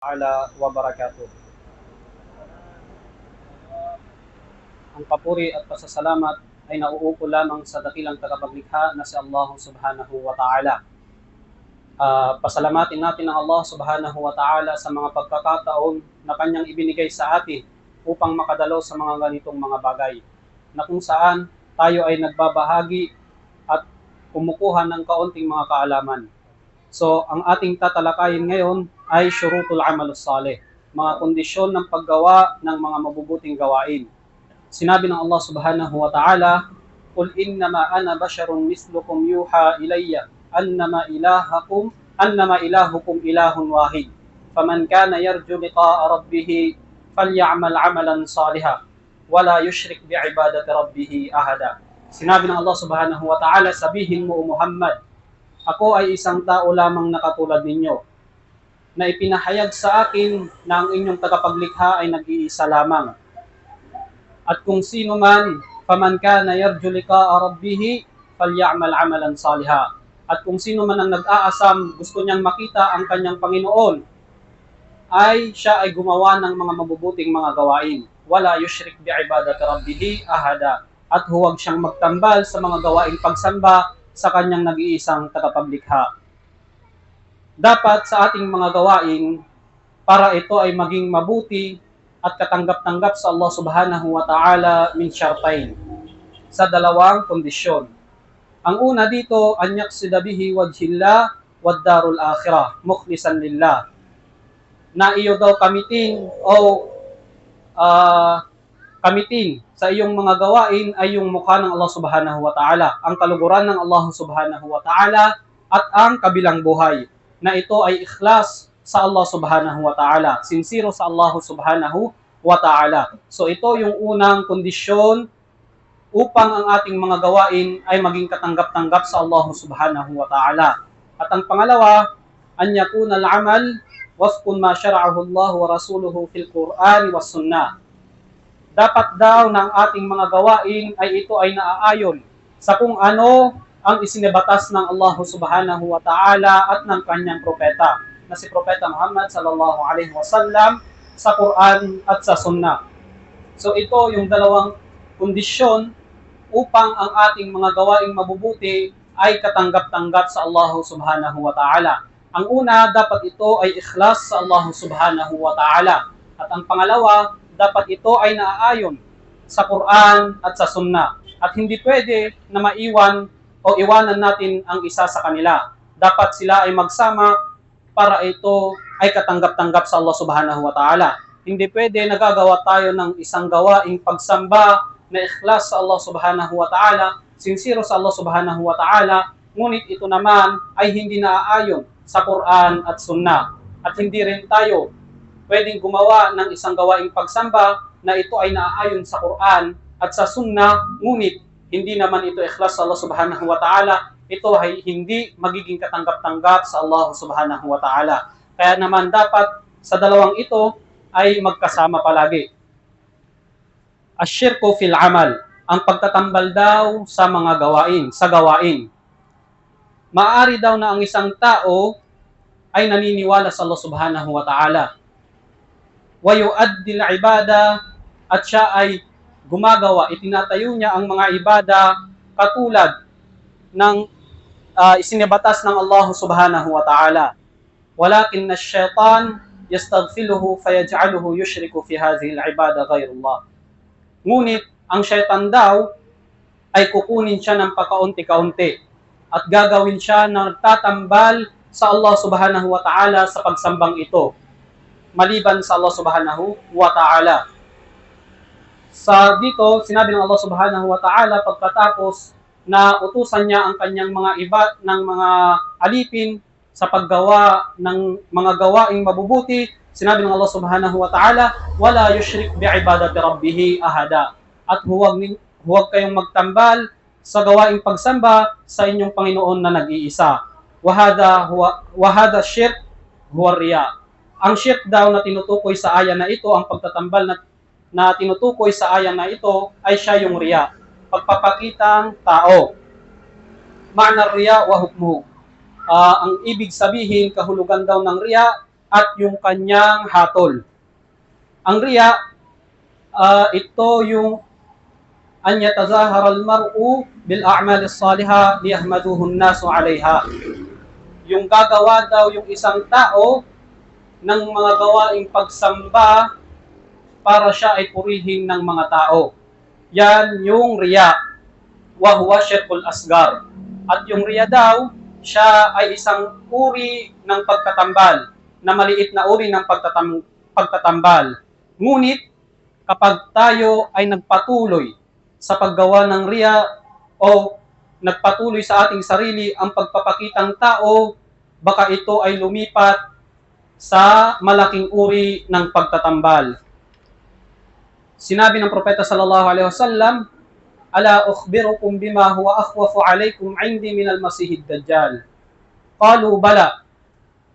ta'ala wa barakatuh. Ang papuri at pasasalamat ay nauupo lamang sa dakilang tagapaglikha na si Allah subhanahu wa ta'ala. Ah, pasalamatin natin ang Allah subhanahu wa ta'ala sa mga pagkakataon na kanyang ibinigay sa atin upang makadalo sa mga ganitong mga bagay na kung saan tayo ay nagbabahagi at kumukuha ng kaunting mga kaalaman. So, ang ating tatalakayin ngayon ay syurutul amal salih, mga kondisyon ng paggawa ng mga mabubuting gawain. Sinabi ng Allah Subhanahu wa Ta'ala, "Qul innama ana basharun mislukum yuha ilayya annama ilahakum annama ilahukum ilahun wahid. Faman kana yarju liqa'a rabbih falyamal 'amalan salihan wala yushrik bi'ibadati rabbih ahada." Sinabi ng Allah Subhanahu wa Ta'ala, sabihin mo Muhammad, ako ay isang tao lamang na katulad ninyo, na ipinahayag sa akin na ang inyong tagapaglikha ay nag-iisa lamang. At kung sino man, faman kana yarju liqa'a rabbih, falyamal 'amalan saliha. At kung sino man ang nag-aasam, gusto niyang makita ang kanyang Panginoon, ay siya ay gumawa ng mga mabubuting mga gawain. Wala yushrik bi ibadati rabbih ahada. At huwag siyang magtambal sa mga gawaing pagsamba sa kanyang nag-iisang tagapaglikha. Dapat sa ating mga gawain, para ito ay maging mabuti at katanggap-tanggap sa Allah subhanahu wa ta'ala min syartain sa dalawang kondisyon. Ang una dito, an yaksida bihi wajhillah wad darul akhirah, mukhlisan lillah. Na iyo daw kamitin o ah, kamitin sa iyong mga gawain ay yung mukha ng Allah subhanahu wa ta'ala, ang kaluguran ng Allah subhanahu wa ta'ala at ang kabilang buhay na ito ay ikhlas sa Allah subhanahu wa ta'ala, sincero sa Allah subhanahu wa ta'ala. So ito yung unang kondisyon upang ang ating mga gawain ay maging katanggap-tanggap sa Allah subhanahu wa ta'ala. At ang pangalawa, an yakuna al-amal wafqun ma syara'ahu Allah wa rasuluhu fil Qur'an wa sunnah dapat daw ng ating mga gawain ay ito ay naaayon sa kung ano ang isinibatas ng Allah subhanahu wa ta'ala at ng kanyang propeta na si Propeta Muhammad sallallahu alaihi wasallam sa Quran at sa Sunnah. So ito yung dalawang kondisyon upang ang ating mga gawaing mabubuti ay katanggap-tanggap sa Allah subhanahu wa ta'ala. Ang una, dapat ito ay ikhlas sa Allah subhanahu wa ta'ala. At ang pangalawa, dapat ito ay naaayon sa Quran at sa Sunnah. At hindi pwede na maiwan o iwanan natin ang isa sa kanila. Dapat sila ay magsama para ito ay katanggap-tanggap sa Allah subhanahu wa ta'ala. Hindi pwede nagagawa tayo ng isang gawaing pagsamba na ikhlas sa Allah subhanahu wa ta'ala, sincero sa Allah subhanahu wa ta'ala, ngunit ito naman ay hindi naaayon sa Quran at Sunnah. At hindi rin tayo pwedeng gumawa ng isang gawaing pagsamba na ito ay naaayon sa Quran at sa Sunnah, ngunit hindi naman ito ikhlas sa Allah subhanahu wa ta'ala, ito ay hindi magiging katanggap-tanggap sa Allah subhanahu wa ta'ala. Kaya naman dapat sa dalawang ito ay magkasama palagi. Asyirko fil amal, ang pagtatambal daw sa mga gawain, sa gawain. Maari daw na ang isang tao ay naniniwala sa Allah subhanahu wa ta'ala wa yu'addi al-ibada at siya ay gumagawa, itinatayo niya ang mga ibada katulad ng uh, isinibatas ng Allah subhanahu wa ta'ala. Walakin na syaitan yastaghfiluhu fayaj'aluhu yushriku fi hadhihi al-ibada ghayrullah. Ngunit ang syaitan daw ay kukunin siya ng pakaunti-kaunti at gagawin siya na nagtatambal sa Allah subhanahu wa ta'ala sa pagsambang ito maliban sa Allah subhanahu wa ta'ala. Sa dito, sinabi ng Allah subhanahu wa ta'ala pagkatapos na utusan niya ang kanyang mga iba ng mga alipin sa paggawa ng mga gawaing mabubuti, sinabi ng Allah subhanahu wa ta'ala, wala yushrik bi ibadati rabbih ahada. At huwag, huwag kayong magtambal sa gawaing pagsamba sa inyong Panginoon na nag-iisa. Wahada, huwa, wahada shirk huwa riya ang shirk daw na tinutukoy sa aya na ito, ang pagtatambal na, na tinutukoy sa aya na ito ay siya yung riya. Pagpapakitang tao. Ma'na riya wa hukmuhu. Uh, ang ibig sabihin, kahulugan daw ng riya at yung kanyang hatol. Ang riya, ah, ito yung an yatazahara al-mar'u bil a'mal as-salihah liyahmaduhu an-nasu 'alayha. Yung gagawa daw yung isang tao ng mga gawaing pagsamba para siya ay purihin ng mga tao. Yan yung riya. Wa huwa syirkul asgar. At yung riya daw, siya ay isang uri ng pagtatambal, na maliit na uri ng pagtatam pagtatambal. Ngunit, kapag tayo ay nagpatuloy sa paggawa ng riya o nagpatuloy sa ating sarili ang pagpapakitang tao, baka ito ay lumipat sa malaking uri ng pagtatambal. Sinabi ng propeta sallallahu alaihi wasallam, "Ala ukhbirukum bima huwa akhwafu alaykum 'indi min al-masih ad-dajjal." Qalu bala.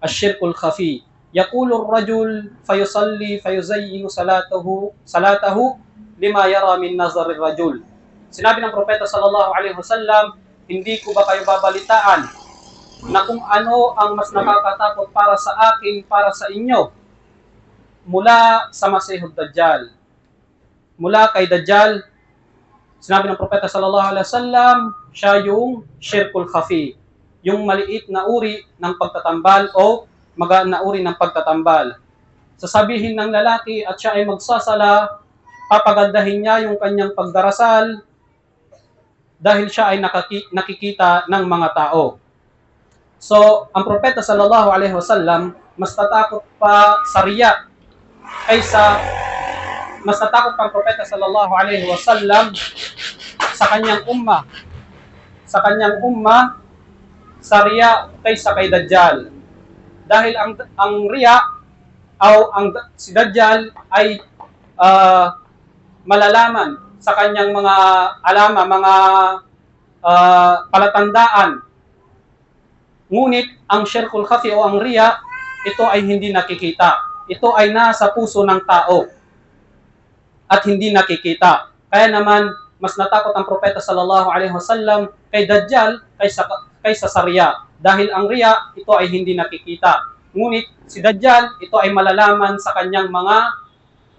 Ash-shirkul khafi. يقول الرجل فيصلي فيزين صلاته صلاته لما يرى من نظر الرجل. Sinabi ng propeta sallallahu alaihi wasallam, hindi ko ba kayo babalitaan na kung ano ang mas nakakatakot para sa akin, para sa inyo, mula sa Masihud Dajjal. Mula kay Dajjal, sinabi ng propeta sallallahu alaihi wasallam, siya yung shirkul khafi, yung maliit na uri ng pagtatambal o magaan na uri ng pagtatambal. Sasabihin ng lalaki at siya ay magsasala, papagandahin niya yung kanyang pagdarasal dahil siya ay nakaki- nakikita ng mga tao. So, ang propeta sallallahu alaihi wasallam mas tatakot pa sa riya kaysa mas natakot ang propeta sallallahu alaihi wasallam sa kanyang umma sa kanyang umma sa riya kaysa kay Dajjal. Dahil ang ang riya o ang si Dajjal ay ah, malalaman sa kanyang mga alama, mga ah, palatandaan. Ngunit ang shirkul khafi o ang riya, ito ay hindi nakikita. Ito ay nasa puso ng tao at hindi nakikita. Kaya naman, mas natakot ang propeta sallallahu alaihi wasallam kay Dajjal kaysa kaysa sa riya. Dahil ang riya, ito ay hindi nakikita. Ngunit si Dajjal, ito ay malalaman sa kanyang mga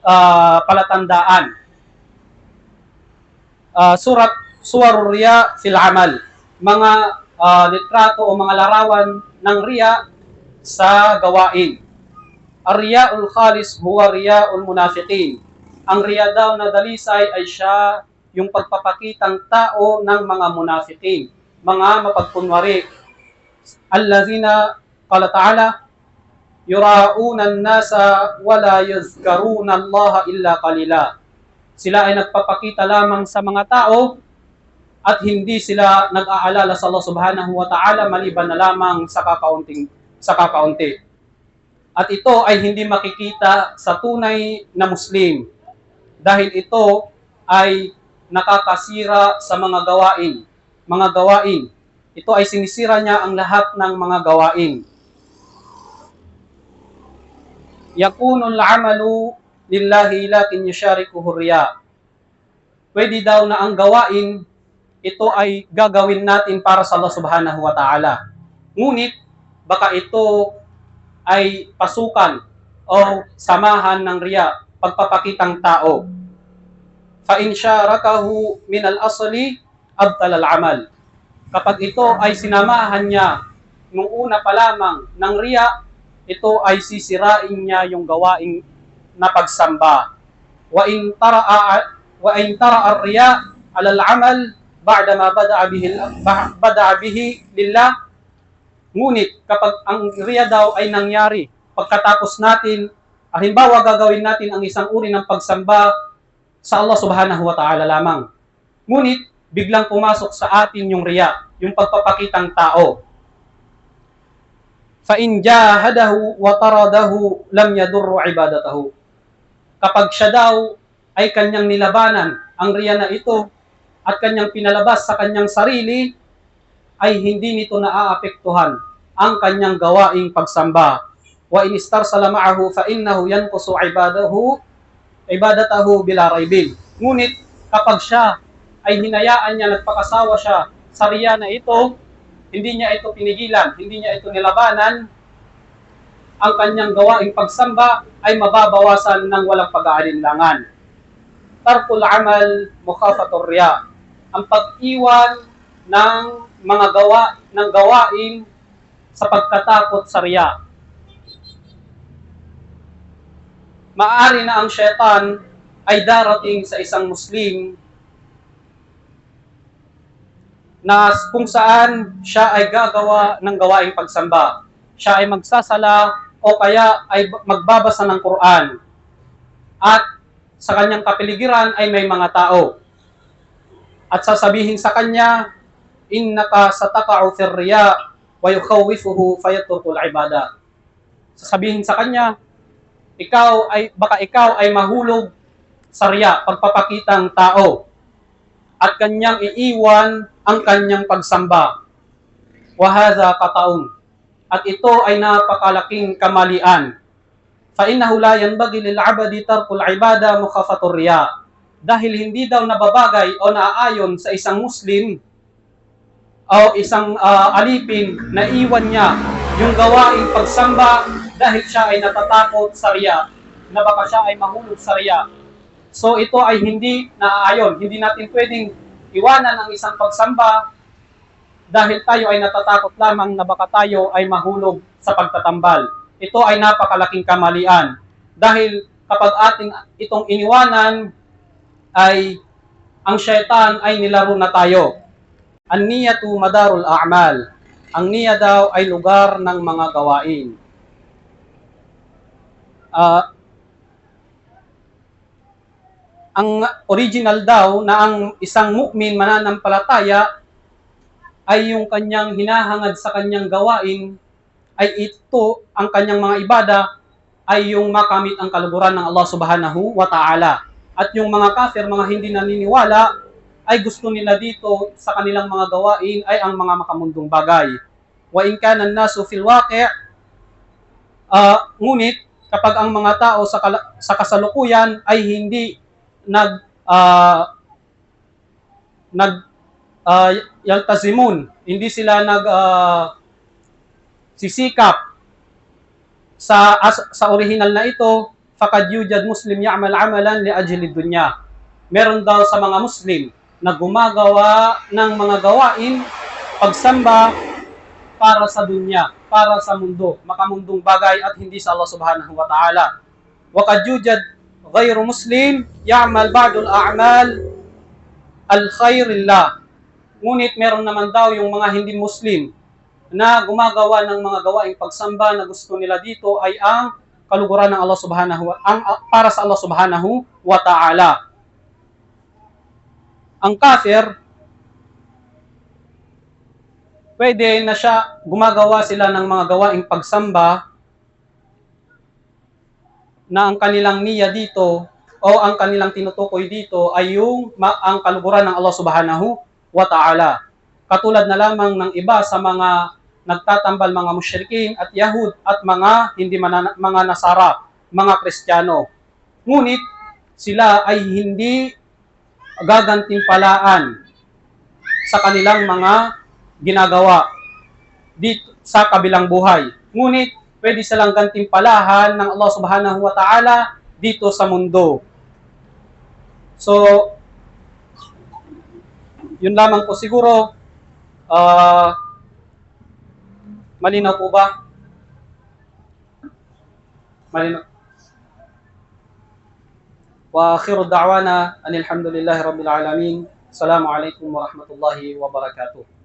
ah, palatandaan. Ah, surat Suwarul Riya fil Amal. Mga ah, litrato o mga larawan ng riya sa gawain. Ar-riya'ul khalis huwa riya'ul munafiqin. Ang riya daw na dalisay ay siya yung pagpapakitang tao ng mga munafiqin, mga mapagkunwari. Allazina qala ta'ala yura'una an-nasa wala yuzkaruna Allah illa qalila. Sila ay nagpapakita lamang sa mga tao at hindi sila nag-aalala sa Allah Subhanahu wa Ta'ala maliban na lamang sa kakaunting sa kakaunti. At ito ay hindi makikita sa tunay na Muslim dahil ito ay nakakasira sa mga gawain. Mga gawain. Ito ay sinisira niya ang lahat ng mga gawain. Yakunul amalu lillahi lakin yusharikuhu riya. Pwede daw na ang gawain ito ay gagawin natin para sa Allah Subhanahu wa Ta'ala. Ngunit baka ito ay pasukan o samahan ng riya, pagpapakitang tao. Fa in syarakahu min al-asli abtal al-amal. Kapag ito ay sinamahan niya nung una pa lamang ng riya, ito ay sisirain niya yung gawaing na pagsamba. Wa in tara'a wa in tara'a ar-riya ala al-amal ba'da ma bada'a bihi bada'a bihi lillah Ngunit kapag ang riya daw ay nangyari, pagkatapos natin, halimbawa gagawin natin ang isang uri ng pagsamba sa Allah subhanahu wa ta'ala lamang. Ngunit biglang pumasok sa atin yung riya, yung pagpapakitang tao. Jahadahu wa taradahu lam yadurru ibadatahu. Kapag siya daw ay kanyang nilabanan ang riya na ito at kanyang pinalabas sa kanyang sarili, ay hindi nito naaapektuhan ang kanyang gawaing pagsamba. Istarsala ma'ahu fa innahu yanqusu ibadahu ibadatahu bila raibin. Ngunit kapag siya ay hinayaan niya, nagpakasawa siya sa riya na ito, hindi niya ito pinigilan, hindi niya ito nilabanan, ang kanyang gawaing pagsamba ay mababawasan ng walang pag-aalinlangan. Tarkul amal mukhafatur riya. Ang pag-iwan ng mga gawa ng gawain sa pagkatakot sa riya. Maari na ang syaitan ay darating sa isang Muslim na kung saan siya ay gagawa ng gawaing pagsamba. Siya ay magsasala o kaya ay magbabasa ng Quran. At sa kanyang kapiligiran ay may mga tao. At sasabihin sa kanya, innaka sataka'u fir riya wa yukhawifuhu fayatrukul ibada. Sasabihin sa kanya, ikaw ay baka ikaw ay mahulog sa riya, pagpapakitang tao at kanyang iiwan ang kanyang pagsamba. Wahada kataon. At ito ay napakalaking kamalian. Fa innahu la yanbaghi lil 'abdi tarkul ibada mukhafatur riya. Dahil hindi daw nababagay o naaayon sa isang Muslim o isang ah, alipin na iwan niya yung gawaing pagsamba dahil siya ay natatakot sa riya na baka siya ay mahulog sa riya. So ito ay hindi naaayon. Hindi natin pwedeng iwanan ang isang pagsamba dahil tayo ay natatakot lamang na baka tayo ay mahulog sa pagtatambal. Ito ay napakalaking kamalian. Dahil kapag ating itong iniwanan ay ang syaitan ay nilaro na tayo. Ang niyatu madarul a'mal. Ang niya daw ay lugar ng mga gawain. Ah, ang original daw na ang isang mu'min mananampalataya ay yung kanyang hinahangad sa kanyang gawain ay ito ang kanyang mga ibada ay yung makamit ang kaluguran ng Allah Subhanahu wa Ta'ala. At yung mga kafir, mga hindi naniniwala, ay gusto nila dito sa kanilang mga gawain ay ang mga makamundong bagay. Wa in kana nasu fil waqi' ah, ngunit kapag ang mga tao sa, sa kasalukuyan ay hindi nag ah, nag ah, yaltazimun, hindi sila nag ah, sisikap sa as- sa original na ito fakad yujad muslim ya'mal amalan li ajli dunya. Meron daw sa mga muslim na gumagawa ng mga gawain pagsamba para sa dunya para sa mundo makamundong bagay at hindi sa Allah subhanahu wa ta'ala wa kad yujad ghayru muslim ya'mal ba'dul a'mal al khairillah ngunit meron naman daw yung mga hindi muslim na gumagawa ng mga gawaing pagsamba na gusto nila dito ay ang kaluguran ng Allah Subhanahu wa ang para sa Allah Subhanahu wa Ta'ala. Ang kafir pwede na siya gumagawa sila ng mga gawaing pagsamba na ang kanilang niya dito o ang kanilang tinutukoy dito ay yung ang kaluguran ng Allah Subhanahu wa Ta'ala. Katulad na lamang ng iba sa mga nagtatambal mga musyrikin at Yahud at mga hindi manana, mga Nasara, mga Kristiyano. Ngunit sila ay hindi gagantimpalaan sa kanilang mga ginagawa dito sa kabilang buhay. Ngunit pwede silang gantimpalahan ng Allah Subhanahu wa Ta'ala dito sa mundo. So, yun lamang po siguro. Ah, malinaw po ba? Malinaw. Wa akhiru da'wana anil hamdulillahi rabbil alamin. Assalamu alaikum warahmatullahi wabarakatuh.